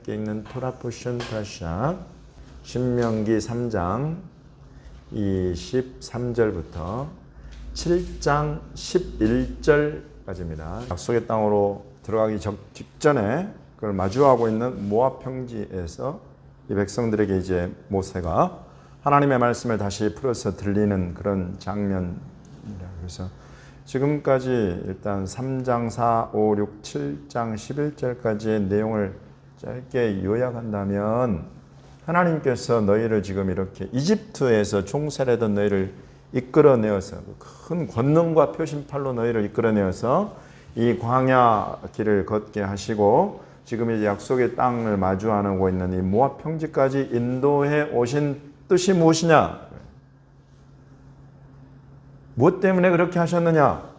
함께 읽는 토라 포션 파샤 신명기 3장 23절부터 7장 11절까지입니다. 약속의 땅으로 들어가기 적- 직전에 그걸 마주하고 있는 모압 평지에서 이 백성들에게 이제 모세가 하나님의 말씀을 다시 풀어서 들리는 그런 장면입니다. 그래서 지금까지 일단 3장 4, 5, 6, 7장 11절까지의 내용을 짧게 요약한다면 하나님께서 너희를 지금 이렇게 이집트에서 총살하던 너희를 이끌어내어서 큰 권능과 표심팔로 너희를 이끌어내어서 이 광야 길을 걷게 하시고 지금 이제 약속의 땅을 마주하고 있는 이 모압 평지까지 인도해 오신 뜻이 무엇이냐? 무엇 때문에 그렇게 하셨느냐?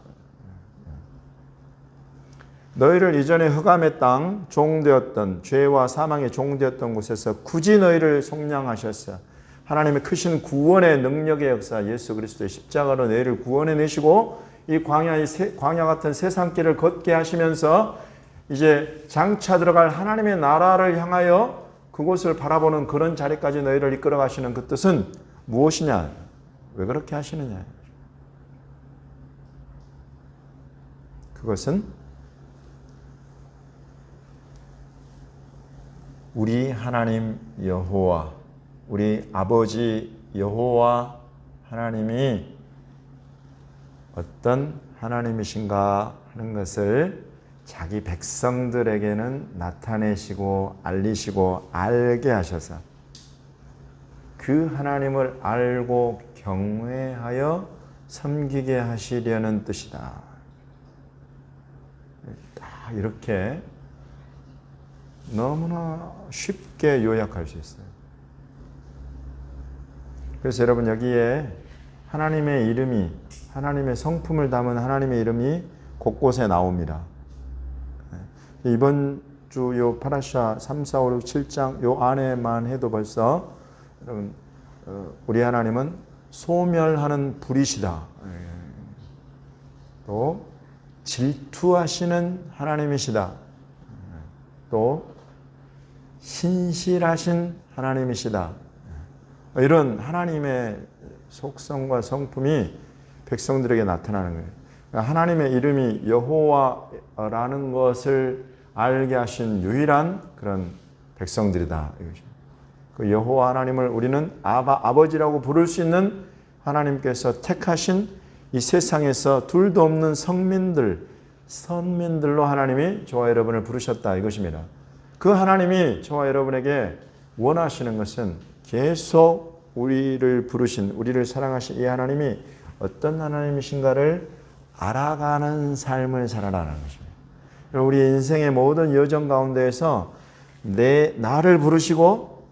너희를 이전에 흑암의 땅 종되었던 죄와 사망의 종되었던 곳에서 굳이 너희를 속량하셨어. 하나님의 크신 구원의 능력의 역사 예수 그리스도의 십자가로 너희를 구원해 내시고 이 광야의 세, 광야 같은 세상 길을 걷게 하시면서 이제 장차 들어갈 하나님의 나라를 향하여 그곳을 바라보는 그런 자리까지 너희를 이끌어 가시는 그 뜻은 무엇이냐? 왜 그렇게 하시느냐? 그것은 우리 하나님 여호와 우리 아버지 여호와 하나님이 어떤 하나님이신가 하는 것을 자기 백성들에게는 나타내시고 알리시고 알게 하셔서 그 하나님을 알고 경외하여 섬기게 하시려는 뜻이다. 다 이렇게 너무나 쉽게 요약할 수 있어요. 그래서 여러분 여기에 하나님의 이름이 하나님의 성품을 담은 하나님의 이름이 곳곳에 나옵니다. 이번 주 요 파라샤 3, 4, 5, 6, 7장 요 안에만 해도 벌써 여러분 어, 우리 하나님은 소멸하는 불이시다. 예. 또 질투하시는 하나님이시다. 또 신실하신 하나님이시다. 이런 하나님의 속성과 성품이 백성들에게 나타나는 거예요. 그러니까 하나님의 이름이 여호와라는 것을 알게 하신 유일한 그런 백성들이다. 그 여호와 하나님을 우리는 아바 아버지라고 부를 수 있는 하나님께서 택하신 이 세상에서 둘도 없는 성민들, 선민들로 하나님이 저와 여러분을 부르셨다 이것입니다. 그 하나님이 저와 여러분에게 원하시는 것은 계속 우리를 부르신 우리를 사랑하신 이 하나님이 어떤 하나님이신가를 알아가는 삶을 살아라는 것입니다. 우리 인생의 모든 여정 가운데에서 내 나를 부르시고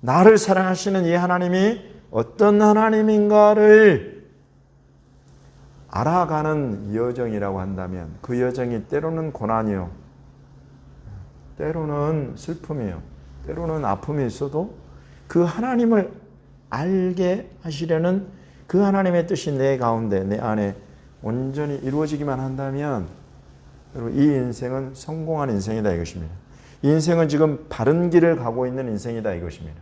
나를 사랑하시는 이 하나님이 어떤 하나님인가를 알아가는 여정이라고 한다면 그 여정이 때로는 고난이요. 때로는 슬픔이요. 때로는 아픔이 있어도 그 하나님을 알게 하시려는 그 하나님의 뜻이 내 가운데, 내 안에 온전히 이루어지기만 한다면 이 인생은 성공한 인생이다 이것입니다. 이 인생은 지금 바른 길을 가고 있는 인생이다 이것입니다.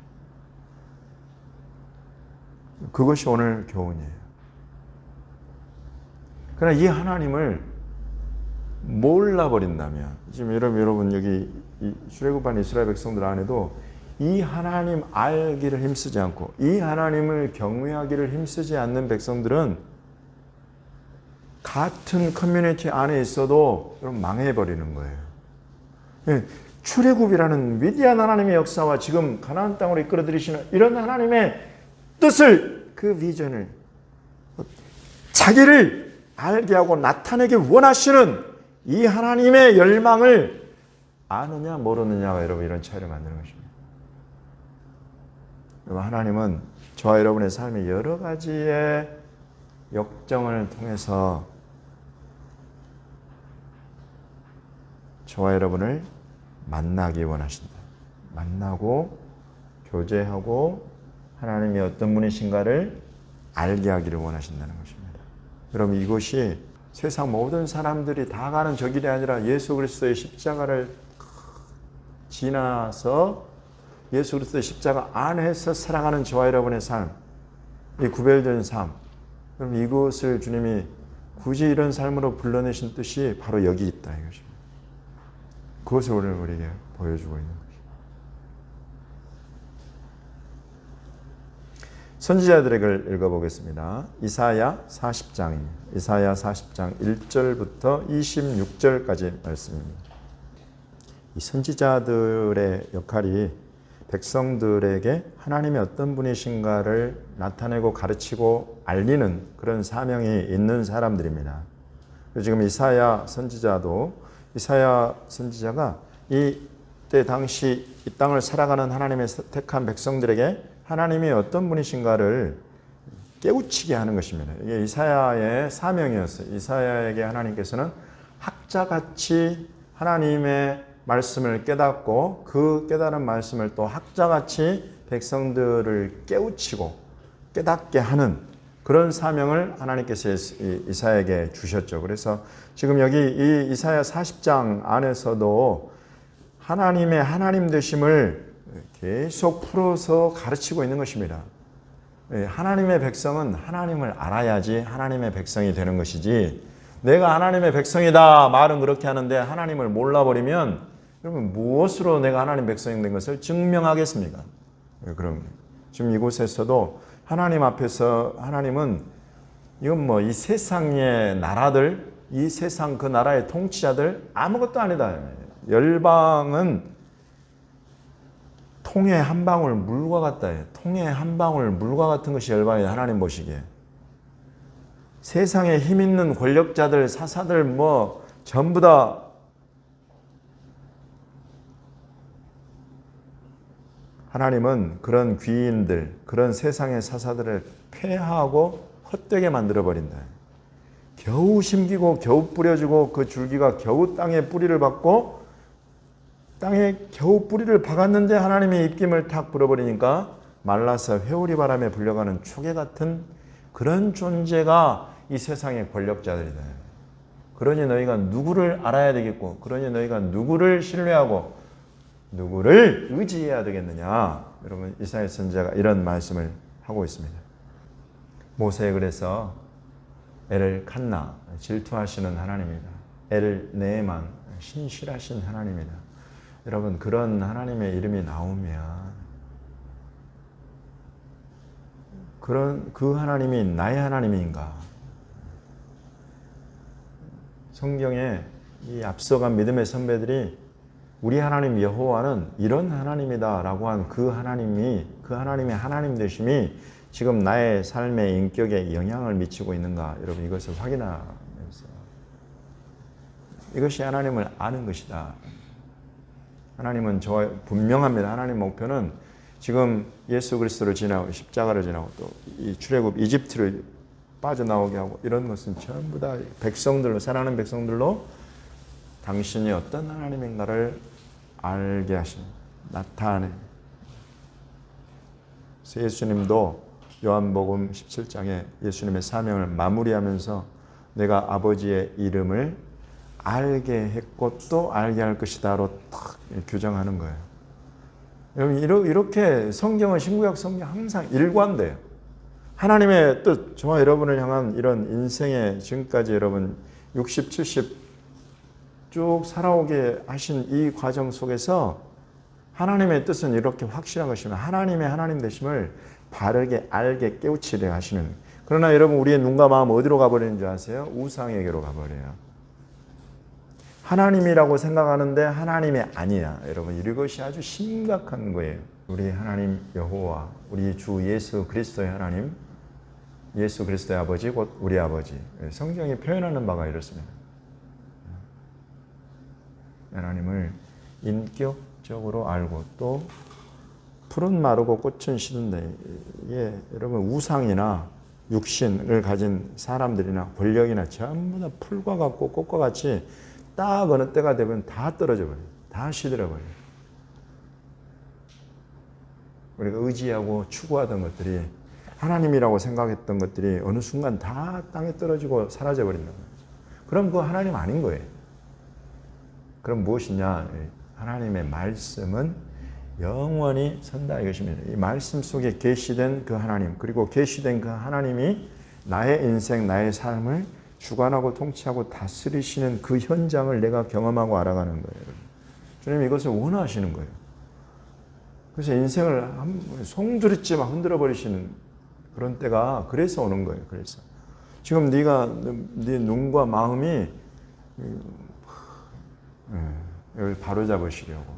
그것이 오늘 교훈이에요. 그러나 이 하나님을 몰라버린다면 지금 여러분 여러분 여기 출애굽한 이스라엘 백성들 안에도 이 하나님 알기를 힘쓰지 않고 이 하나님을 경외하기를 힘쓰지 않는 백성들은 같은 커뮤니티 안에 있어도 망해버리는 거예요. 예, 출애굽이라는 위대한 하나님의 역사와 지금 가나안 땅으로 이끌어 들이시는 이런 하나님의 뜻을 그 비전을 자기를 알게 하고 나타내기 원하시는 이 하나님의 열망을 아느냐 모르느냐가 여러분 이런 차이를 만드는 것입니다. 여러분 하나님은 저와 여러분의 삶의 여러 가지의 역정을 통해서 저와 여러분을 만나기 원하신다. 만나고 교제하고 하나님이 어떤 분이신가를 알게 하기를 원하신다는 것입니다. 여러분 이것이 세상 모든 사람들이 다 가는 저 길이 아니라 예수 그리스도의 십자가를 지나서 예수 그리스도의 십자가 안에서 살아가는 저와 여러분의 삶, 이 구별된 삶. 그럼 이것을 주님이 굳이 이런 삶으로 불러내신 뜻이 바로 여기 있다 이것입니다. 그것을 오늘 우리에게 보여주고 있는 것입니다. 선지자들에게 읽어보겠습니다. 이사야 40장입니다. 이사야 40장 1절부터 26절까지 말씀입니다. 이 선지자들의 역할이 백성들에게 하나님이 어떤 분이신가를 나타내고 가르치고 알리는 그런 사명이 있는 사람들입니다. 지금 이사야 선지자도 이사야 선지자가 이때 당시 이 땅을 살아가는 하나님의 택한 백성들에게 하나님이 어떤 분이신가를 깨우치게 하는 것입니다. 이게 이사야의 사명이었어요. 이사야에게 하나님께서는 학자같이 하나님의 말씀을 깨닫고 그 깨달은 말씀을 또 학자같이 백성들을 깨우치고 깨닫게 하는 그런 사명을 하나님께서 이사야에게 주셨죠. 그래서 지금 여기 이 이사야 40장 안에서도 하나님의 하나님 되심을 계속 풀어서 가르치고 있는 것입니다. 예, 하나님의 백성은 하나님을 알아야지 하나님의 백성이 되는 것이지 내가 하나님의 백성이다 말은 그렇게 하는데 하나님을 몰라버리면 그러면 무엇으로 내가 하나님 백성이 된 것을 증명하겠습니까? 예, 그럼 지금 이곳에서도 하나님 앞에서 하나님은 이건 뭐 이 세상의 나라들 이 세상 그 나라의 통치자들 아무것도 아니다. 열방은 통에 한 방울 물과 같다. 통에 한 방울 물과 같은 것이 열방이 하나님 보시기에. 세상에 힘 있는 권력자들, 사사들 뭐 전부 다 하나님은 그런 귀인들, 그런 세상의 사사들을 폐하고 헛되게 만들어 버린다. 겨우 심기고 겨우 뿌려주고 그 줄기가 겨우 땅에 뿌리를 받고 땅에 겨우 뿌리를 박았는데 하나님의 입김을 탁 불어버리니까 말라서 회오리 바람에 불려가는 초계 같은 그런 존재가 이 세상의 권력자들이다. 그러니 너희가 누구를 알아야 되겠고, 그러니 너희가 누구를 신뢰하고, 누구를 의지해야 되겠느냐. 여러분, 이사야 선자가 이런 말씀을 하고 있습니다. 모세 그래서 애를 칸나, 질투하시는 하나님이다. 애를 네만, 신실하신 하나님이다. 여러분 그런 하나님의 이름이 나오면 그런 그 하나님이 나의 하나님인가? 성경에 이 앞서간 믿음의 선배들이 우리 하나님 여호와는 이런 하나님이다라고 한 그 하나님이 그 하나님의 하나님 되심이 지금 나의 삶의 인격에 영향을 미치고 있는가? 여러분 이것을 확인하면서 이것이 하나님을 아는 것이다. 하나님은 저 분명합니다. 하나님 목표는 지금 예수 그리스도를 지나고 십자가를 지나고 또 이 출애굽 이집트를 빠져나오게 하고 이런 것은 전부 다 백성들로 사랑하는 백성들로 당신이 어떤 하나님인 가를 알게 하신 나타내. 예수님도 요한복음 17장에 예수님의 사명을 마무리하면서 내가 아버지의 이름을 알게 했고 또 알게 할 것이다로 딱 규정하는 거예요. 여러분 이렇게 성경은 신구약 성경 항상 일관돼요. 하나님의 뜻, 저와 여러분을 향한 이런 인생의 지금까지 여러분 60, 70 쭉 살아오게 하신 이 과정 속에서 하나님의 뜻은 이렇게 확실한 것이면 하나님의 하나님 되심을 바르게 알게 깨우치려 하시는 그러나 여러분 우리의 눈과 마음 어디로 가버리는 줄 아세요? 우상에게로 가버려요. 하나님이라고 생각하는데 하나님이 아니야. 여러분 이것이 아주 심각한 거예요. 우리 하나님 여호와, 우리 주 예수 그리스도의 하나님, 예수 그리스도의 아버지 곧 우리 아버지. 성경이 표현하는 바가 이렇습니다. 하나님을 인격적으로 알고 또 푸른 마르고 꽃은 시든데 이게 여러분 우상이나 육신을 가진 사람들이나 권력이나 전부 다 풀과 같고 꽃과 같이 딱 어느 때가 되면 다 떨어져 버려요. 다 시들어 버려요. 우리가 의지하고 추구하던 것들이 하나님이라고 생각했던 것들이 어느 순간 다 땅에 떨어지고 사라져 버린다는 거죠. 그럼 그 하나님 아닌 거예요. 그럼 무엇이냐? 하나님의 말씀은 영원히 선다 이것입니다. 이 말씀 속에 계시된 그 하나님 그리고 계시된 그 하나님이 나의 인생 나의 삶을 주관하고 통치하고 다스리시는 그 현장을 내가 경험하고 알아가는 거예요. 주님 이것을 원하시는 거예요. 그래서 인생을 한 송두리째 막 흔들어 버리시는 그런 때가 그래서 오는 거예요. 그래서 지금 네가 네 눈과 마음이 바로 잡으시려고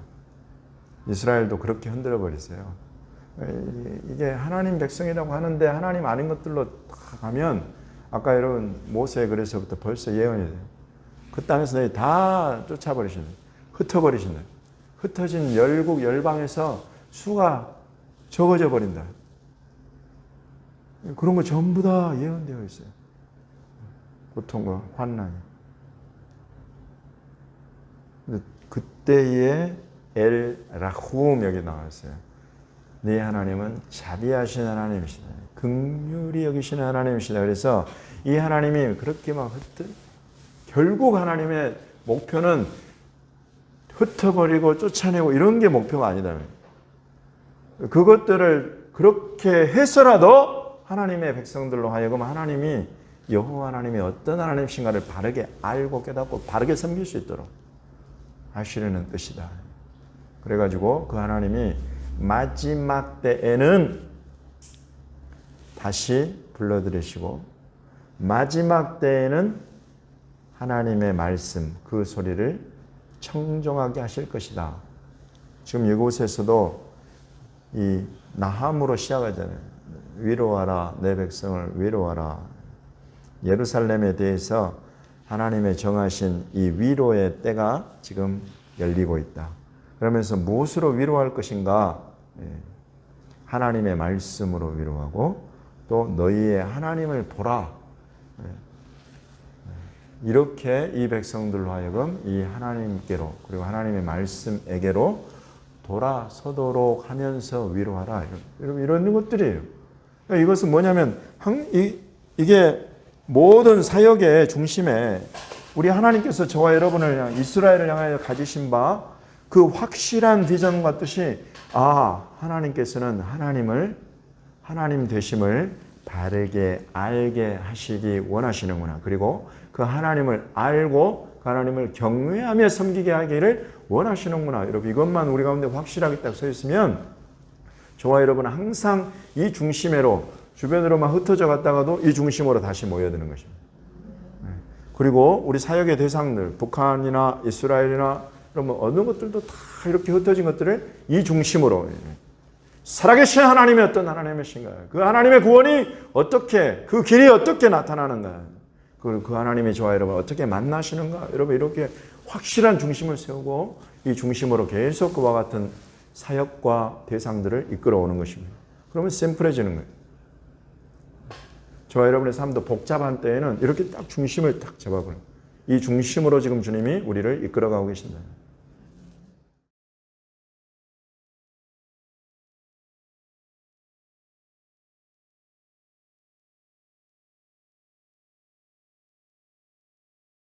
이스라엘도 그렇게 흔들어 버리세요. 이게 하나님 백성이라고 하는데 하나님 아닌 것들로 다 가면 아까 여러분 모세 그래서부터 벌써 예언이 돼요. 그 땅에서 너희 다 쫓아버리신다. 흩어버리신다. 흩어진 열국 열방에서 수가 적어져 버린다. 그런 거 전부 다 예언되어 있어요. 고통과 환난이. 근데 그때의 엘 라훔 여기 나왔어요. 네 하나님은 자비하신 하나님이시다. 극률이 여기시는 하나님이시다. 그래서 이 하나님이 그렇게 막 흩어 결국 하나님의 목표는 흩어버리고 쫓아내고 이런 게 목표가 아니다. 그것들을 그렇게 해서라도 하나님의 백성들로 하여금 하나님이 여호와 하나님이 어떤 하나님이신가를 바르게 알고 깨닫고 바르게 섬길 수 있도록 하시려는 뜻이다. 그래가지고 그 하나님이 마지막 때에는 다시 불러들으시고 마지막 때에는 하나님의 말씀 그 소리를 청종하게 하실 것이다. 지금 이곳에서도 이 나함으로 시작하잖아요. 위로하라 내 백성을 위로하라. 예루살렘에 대해서 하나님의 정하신 이 위로의 때가 지금 열리고 있다. 그러면서 무엇으로 위로할 것인가? 예. 하나님의 말씀으로 위로하고 또 너희의 하나님을 보라. 예. 이렇게 이 백성들로 하여금 이 하나님께로 그리고 하나님의 말씀에게로 돌아서도록 하면서 위로하라. 이런, 이런 것들이에요. 그러니까 이것은 뭐냐면 이, 이게 모든 사역의 중심에 우리 하나님께서 저와 여러분을 향 이스라엘을 향하여 가지신 바 그 확실한 비전과 뜻이 아 하나님께서는 하나님을 하나님 되심을 바르게 알게 하시기 원하시는구나. 그리고 그 하나님을 알고 그 하나님을 경외하며 섬기게 하기를 원하시는구나. 여러분 이것만 우리 가운데 확실하게 딱 서 있으면 저와 여러분은 항상 이 중심으로 주변으로만 흩어져 갔다가도 이 중심으로 다시 모여드는 것입니다. 네. 그리고 우리 사역의 대상들 북한이나 이스라엘이나 그러면 어느 것들도 다 이렇게 흩어진 것들을 이 중심으로 살아계신 하나님이 어떤 하나님이신가? 그 하나님의 구원이 어떻게 그 길이 어떻게 나타나는가? 그, 그 하나님의 저와 여러분 어떻게 만나시는가? 여러분 이렇게 확실한 중심을 세우고 이 중심으로 계속 그와 같은 사역과 대상들을 이끌어오는 것입니다. 그러면 심플해지는 거예요. 저와 여러분의 삶도 복잡한 때에는 이렇게 딱 중심을 딱 잡아버려요. 이 중심으로 지금 주님이 우리를 이끌어가고 계신다.